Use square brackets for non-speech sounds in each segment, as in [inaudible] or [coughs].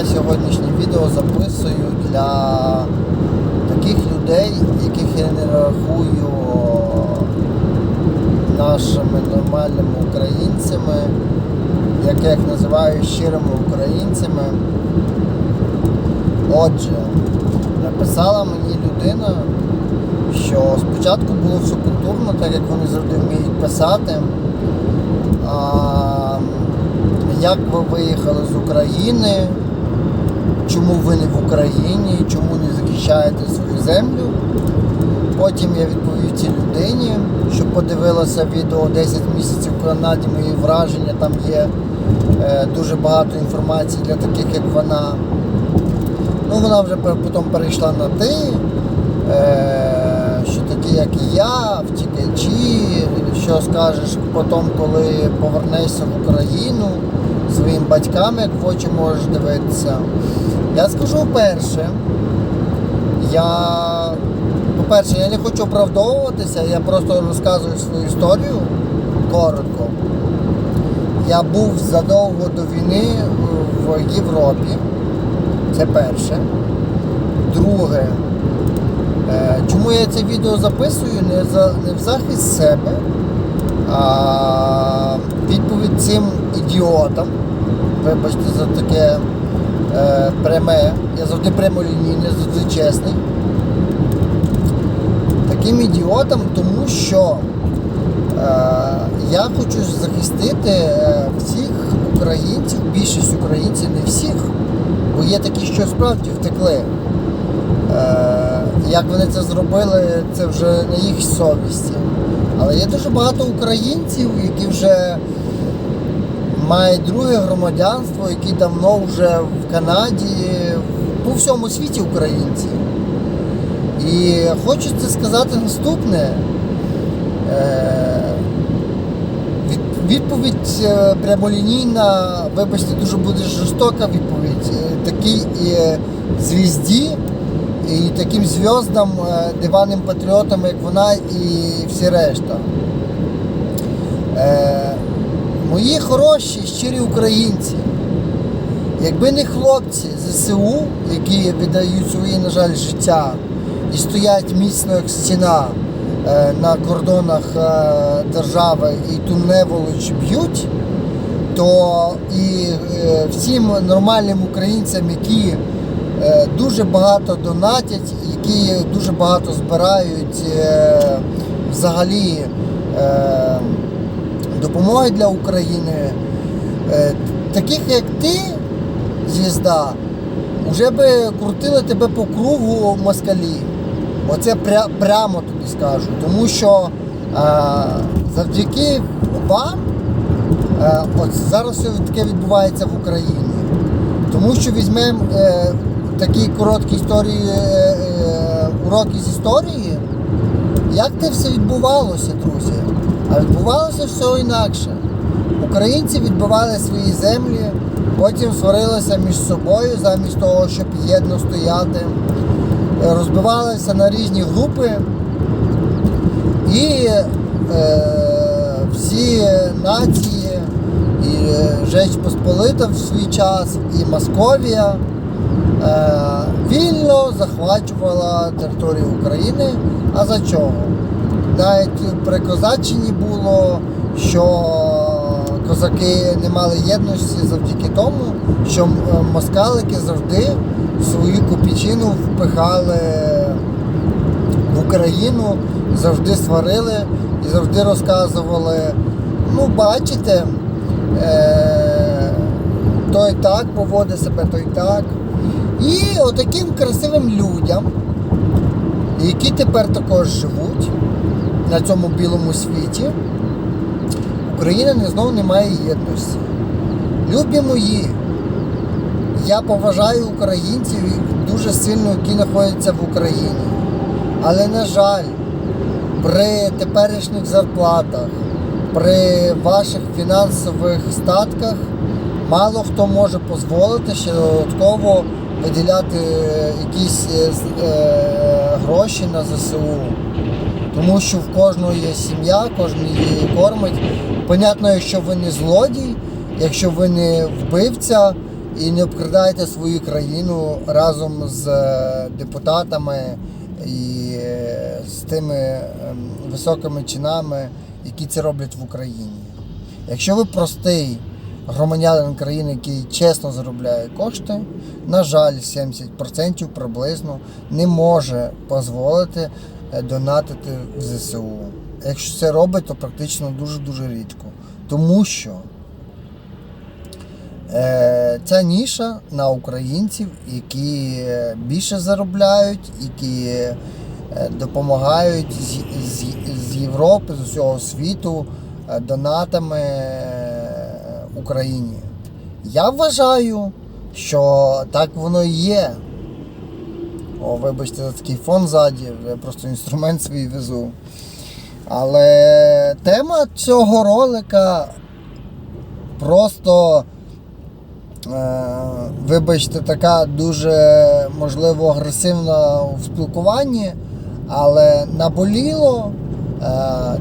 я сьогоднішнє відео записую для таких людей, яких я не рахую нашими нормальними українцями, як я їх називаю щирими українцями. Отже, написала мені людина, що спочатку було все культурно, так як вони завжди вміють писати. А, як ви виїхали з України? Чому ви не в Україні? Чому не захищаєте свою землю? Потім я відповів цій людині, що подивилася відео 10 місяців в Канаді, мої враження, там є е, дуже багато інформації для таких, як вона. Ну, вона вже потім перейшла на ти, е, що такі, як і я, втікачі, що скажеш потім, коли повернешся в Україну своїм батькам, як в очі можеш дивитися. Я скажу перше, я, по-перше, я не хочу оправдовуватися, я просто розказую свою історію коротко. Я був задовго до війни в Європі. Це перше. Друге, е, чому я це відео записую не, за, не в захист себе, а цим ідіотам. Вибачте за таке е, пряме. Я завжди прямолінійний, завжди чесний. Таким ідіотам, тому що е, я хочу захистити е, всіх українців, більшість українців, не всіх, бо є такі, що справді втекли. Е, як вони це зробили, це вже на їх совісті. Але є дуже багато українців, які вже мають друге громадянство, які давно вже в Канаді, по всьому світі українці. І хочеться сказати наступне. Е, Відповідь е, прямолінійна, вибачте, дуже буде жорстока відповідь. Е, Такий е, звізді і таким зв'яздам, диванним патріотам, як вона, і всі решта. Мої хороші, щирі українці. Якби не хлопці ЗСУ, які віддають свої, на жаль, життя і стоять міцно як стіна е, на кордонах е, держави і ту неволоч б'ють, то і е, всім нормальним українцям, які дуже багато донатять, які дуже багато збирають взагалі допомоги для України, е, таких як ти, звізда, вже би крутили тебе по кругу москалі. Оце пря, прямо тобі скажу. Тому що е, завдяки вам е, от зараз все таке відбувається в Україні. Тому що візьмемо е, такі короткі історії, е, е, уроки з історії, як це все відбувалося? А відбувалося все інакше. Українці відбивали свої землі, потім сварилися між собою замість того, щоб єдно стояти, розбивалися на різні групи. І е, всі нації, і Жеч Посполита в свій час, і Московія е, вільно захвачувала територію України. А за чого? Навіть при Козаччині було, що козаки не мали єдності завдяки тому, що москалики завжди свою копійчину впихали в Україну, завжди сварили і завжди розказували, ну бачите, е, той так поводить себе, той так. І отаким красивим людям, які тепер також живуть на цьому білому світі, Україна не знову не має єдності. Любі мої, я поважаю українців дуже сильно, які знаходяться в Україні. Але, на жаль, при теперішніх зарплатах, при ваших фінансових статках мало хто може дозволити ще додатково виділяти якісь е, е, гроші на ЗСУ. Тому що в кожного є сім'я, кожен її кормить. Понятно, якщо ви не злодій, якщо ви не вбивця, і не обкрадайте свою країну разом з е, депутатами і е, з тими ем, високими чинами, які це роблять в Україні. Якщо ви простий громадянин країни, який чесно заробляє кошти, на жаль, 70% приблизно не може дозволити донатити в ЗСУ. Якщо це робить, то практично дуже-дуже рідко. Тому що е, ця ніша на українців, які е, більше заробляють, які е, допомагають з, з, з Європи, з усього світу е, донатами е, Україні. Я вважаю, що так воно і є. О, вибачте за такий фон ззаді, я просто інструмент свій везу. Але тема цього ролика просто, е, вибачте, така дуже можливо агресивна в спілкуванні, але наболіло, е,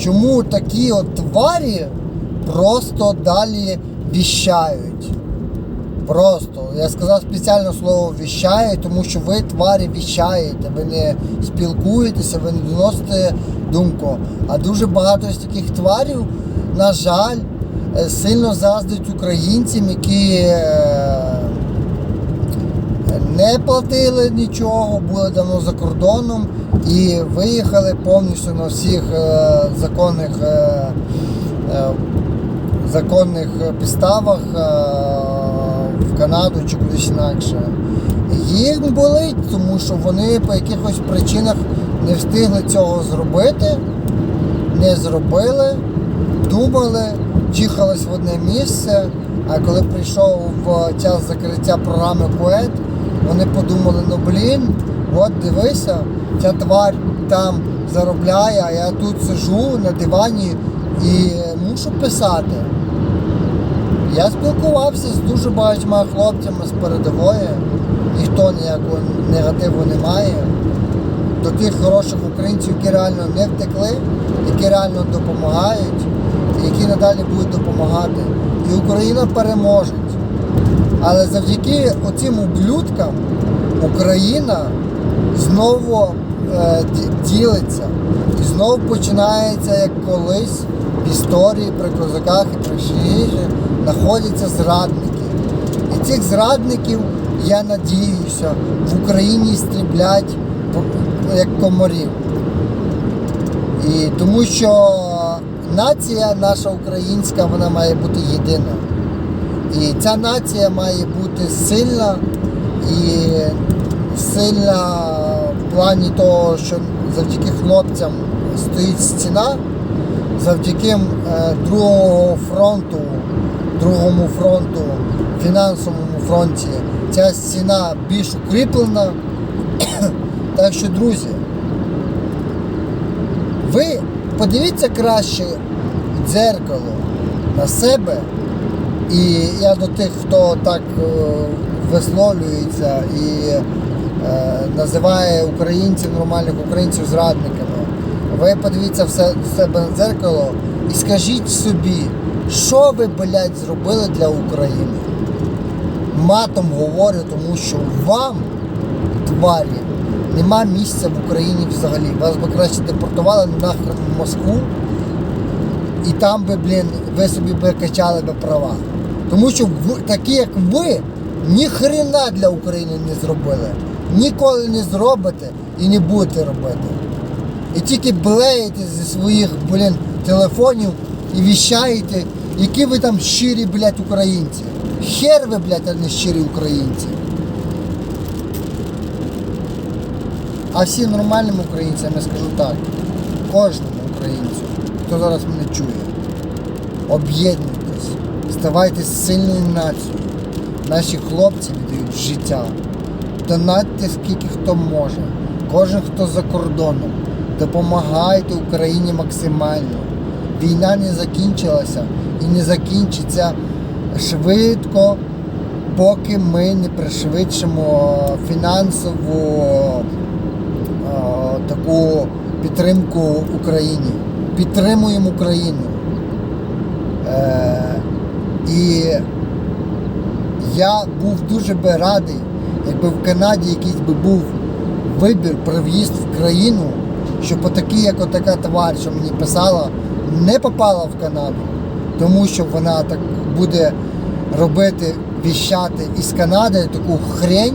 чому такі от тварі просто далі віщають. Просто. Я сказав спеціально слово віщає, тому що ви тварі віщаєте, ви не спілкуєтеся, ви не доносите думку. А дуже багато з таких тварів, на жаль, е, сильно заздрять українцям, які е, не платили нічого, були давно за кордоном і виїхали повністю на всіх е, законних, законних підставах в Канаду чи кудись інакше. Їм болить, тому що вони по якихось причинах не встигли цього зробити, не зробили, думали, чихались в одне місце. А коли прийшов час закриття програми Поет, вони подумали, ну блін, от дивися, ця тварь там заробляє, а я тут сижу на дивані і мушу писати. Я спілкувався з дуже багатьма хлопцями з передової, ніхто ніякого негативу не має. До тих хороших українців, які реально не втекли, які реально допомагають, які надалі будуть допомагати. І Україна переможе. Але завдяки оцим ублюдкам Україна знову е, ділиться. І знову починається, як колись в історії при козаках і при Шиїжі знаходяться зрадники. І цих зрадників, я надіюся, в Україні стріблять як комарів. І тому що нація наша українська, вона має бути єдина. І ця нація має бути сильна і сильна в плані того, що завдяки хлопцям стоїть стіна, завдяки е, другого фронту, другому фронту, фінансовому фронті, ця стіна більш укріплена. [coughs] Так що, друзі, ви подивіться краще дзеркало на себе. І я до тих, хто так е, висловлюється і е, називає українців, нормальних українців зрадниками. Ви подивіться в себе на дзеркало і скажіть собі, що ви, блядь, зробили для України. Матом говорю, тому що вам, тварі, нема місця в Україні взагалі. Вас би краще депортували нахрен в Москву. І там би, блін, ви собі би качали би права. Тому що такі, як ви, ні хрена для України не зробили. Ніколи не зробите і не будете робити. І тільки блеєте зі своїх, блін, телефонів і віщаєте, які ви там щирі, блядь, українці. Хер ви, блядь, а не щирі українці. А всім нормальним українцям я скажу так. Кожному українцю, хто зараз мене чує, об'єднуйтесь, ставайте сильною нацією. Наші хлопці віддають життя. Донатьте скільки хто може. Кожен, хто за кордоном. Допомагайте Україні максимально. Війна не закінчилася і не закінчиться швидко, поки ми не пришвидшимо фінансову е, таку підтримку Україні. Підтримуємо Україну. Е, і Я був дуже би радий, якби в Канаді якийсь би був вибір про в'їзд в країну, щоб отакі, як отака тварь, що мені писала, не попала в Канаду, тому що вона так буде робити, віщати із Канади таку хрень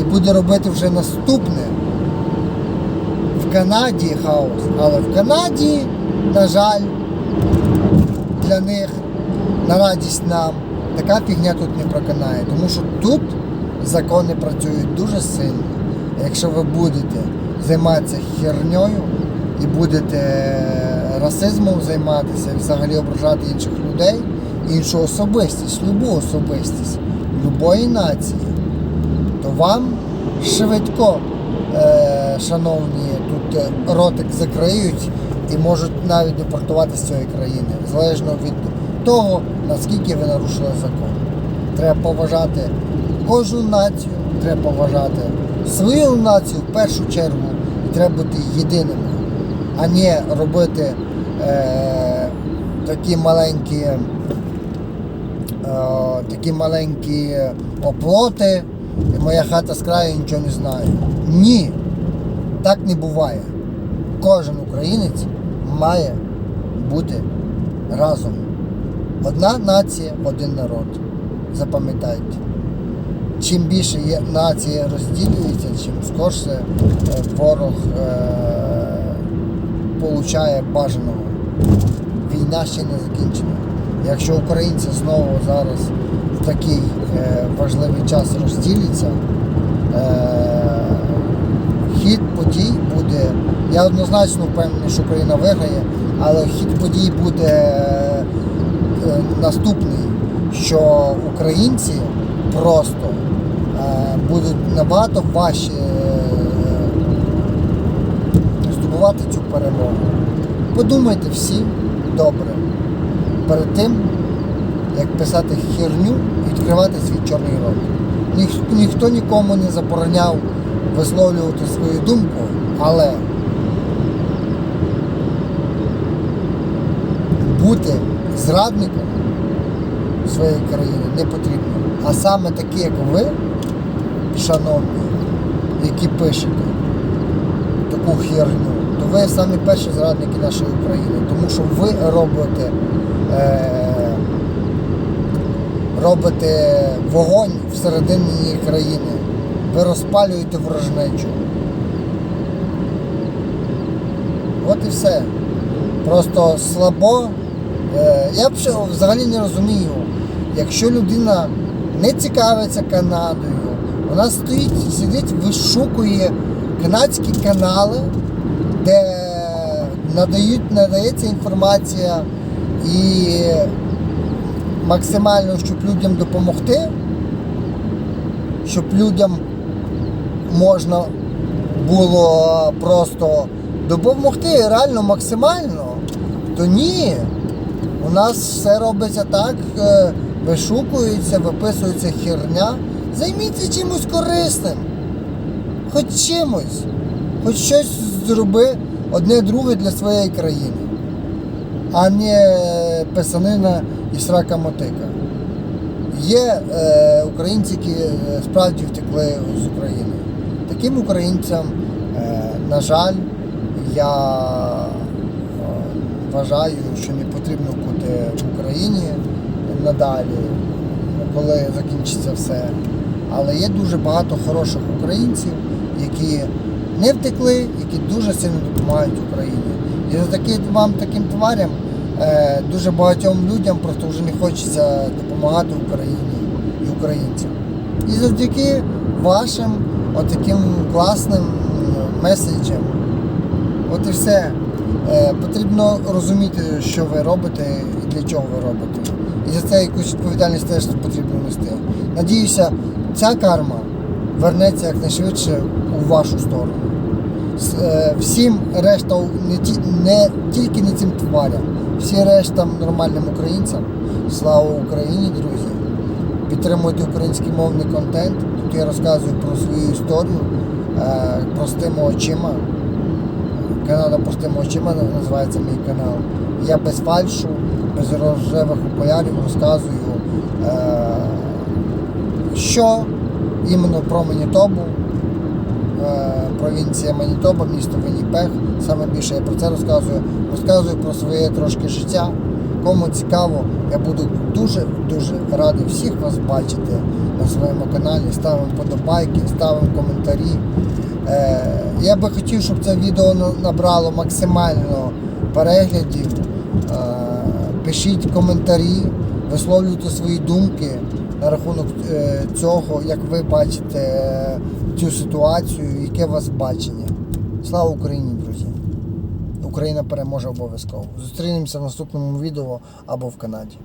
і буде робити вже наступне. В Канаді хаос, але в Канаді, на жаль, для них на радість нам така фігня тут не проканає, тому що тут закони працюють дуже сильно. Якщо ви будете займатися херньою і будете расизмом займатися і взагалі ображати інших іншу особистість, любу особистість, любої нації, то вам швидко, е, шановні, тут е, ротик закриють і можуть навіть депортувати з цієї країни, залежно від того, наскільки ви нарушили закон. Треба поважати кожну націю, треба поважати свою націю в першу чергу, і треба бути єдиними, а не робити е, такі маленькі е, такі маленькі оплоти, і моя хата з краю нічого не знає. Ні, так не буває. Кожен українець має бути разом. Одна нація, один народ. Запам'ятайте. Чим більше є нація розділюється, чим скорше е, ворог е, бажаного. Війна ще не закінчена. Якщо українці знову зараз в такий е, важливий час розділяться, е, хід подій буде. Я однозначно впевнений, що Україна виграє, але хід подій буде е, е, наступний, що українці просто е, будуть набагато важче е, здобувати цю перемогу. Подумайте всі добре перед тим, як писати херню і відкривати свій чорний рот. Ніх- ніхто нікому не забороняв висловлювати свою думку, але бути зрадником своєї країни не потрібно. А саме такі, як ви, шановні, які пишете таку херню, ви самі перші зрадники нашої України, тому що ви робите, е, робите вогонь всередині країни, ви розпалюєте ворожнечу. От і все. Просто слабо. Е, я взагалі не розумію, якщо людина не цікавиться Канадою, вона стоїть, сидить, вишукує канадські канали, де надають, надається інформація і максимально, щоб людям допомогти, щоб людям можна було просто допомогти реально максимально, то ні. У нас все робиться так, е, вишукується, виписується херня. Займіться чимось корисним. Хоч чимось. Хоч щось зроби одне друге для своєї країни. А не писанина і срака мотика. Є е, українці, які е, справді втекли з України. Таким українцям, е, на жаль, я е, вважаю, що не потрібно бути в Україні надалі, коли закінчиться все. Але є дуже багато хороших українців, які не втекли, які дуже сильно допомагають Україні. І за таки, вам таким тварям е, дуже багатьом людям просто вже не хочеться допомагати Україні і українцям. І завдяки вашим отаким класним меседжам, от і все. Е, потрібно розуміти, що ви робите і для чого ви робите. І за це якусь відповідальність теж потрібно нести. Надіюся, ця карма вернеться якнайшвидше у вашу сторону. Е, Всім решта, не, ті, не тільки не цим тварям, всі решта нормальним українцям. Слава Україні, друзі! Підтримуйте український мовний контент. Тут я розказую про свою історію е, простими очима. Канада простими очима називається мій канал. Я без фальшу, без рожевих окулярів розказую, е, що іменно про Манітобу, е, провінція Манітоба, місто Вінніпех. Саме більше я про це розказую. Розказую про своє трошки життя. Кому цікаво, я буду дуже-дуже радий всіх вас бачити на своєму каналі. Ставимо подобайки, ставимо коментарі. Е, я би хотів, щоб це відео набрало максимально переглядів. Е, пишіть коментарі, висловлюйте свої думки на рахунок е, цього, як ви бачите цю ситуацію, яке у вас бачення. Слава Україні, друзі! Україна переможе обов'язково. Зустрінемося в наступному відео або в Канаді.